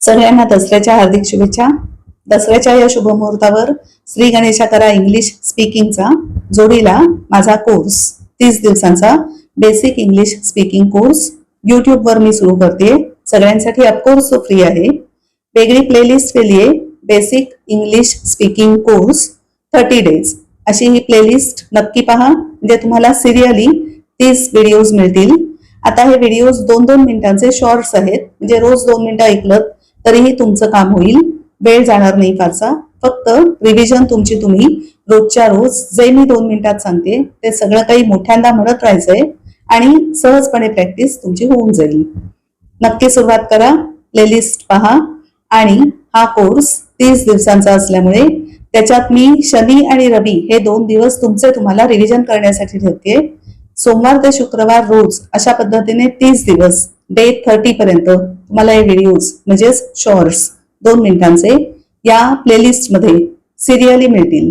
सगळ्यांना दसऱ्याच्या हार्दिक शुभेच्छा. दसऱ्याच्या या शुभ मुहूर्तावर श्री गणेशा करा इंग्लिश स्पीकिंगचा जोडीला माझा कोर्स तीस दिवसांचा बेसिक इंग्लिश स्पीकिंग कोर्स यूट्यूबवर मी सुरू करते. सगळ्यांसाठी अपकोर्स तो फ्री आहे. वेगळी प्लेलिस्ट केली आहे. Basic English speaking course thirty days अशी ही प्लेलिस्ट नक्की पहा. म्हणजे तुम्हाला सिरियली तीस व्हिडिओज मिळतील. आता हे व्हिडिओज दोन दोन मिनिटांचे शॉर्ट्स आहेत. म्हणजे रोज दोन मिनिटं ऐकलं तरीही तुमचं काम होईल. वेळ जाणार नाही फारसा फक्त रिव्हिजन तुमची तुम्ही रोजच्या रोज जे मी दोन मिनिटात सांगते ते सगळं काही मोठ्यांदा म्हणत राहायचंय आणि सहजपणे प्रॅक्टिस तुमची होऊन जाईल. नक्की सुरुवात करा. प्लेलिस्ट पहा. आणि हा कोर्स तीस दिवसांचा असल्यामुळे त्याच्यात मी शनी आणि रवी हे दोन दिवस तुमचे तुम्हाला रिव्हिजन करण्यासाठी ठेवते. सोमवार ते शुक्रवार रोज अशा पद्धतीने तीस दिवस डे थर्टी पर्यंत तुम्हाला हे व्हिडिओज म्हणजेच शॉर्ट्स दोन मिनिटांचे या प्लेलिस्टमध्ये सिरियली मिळतील.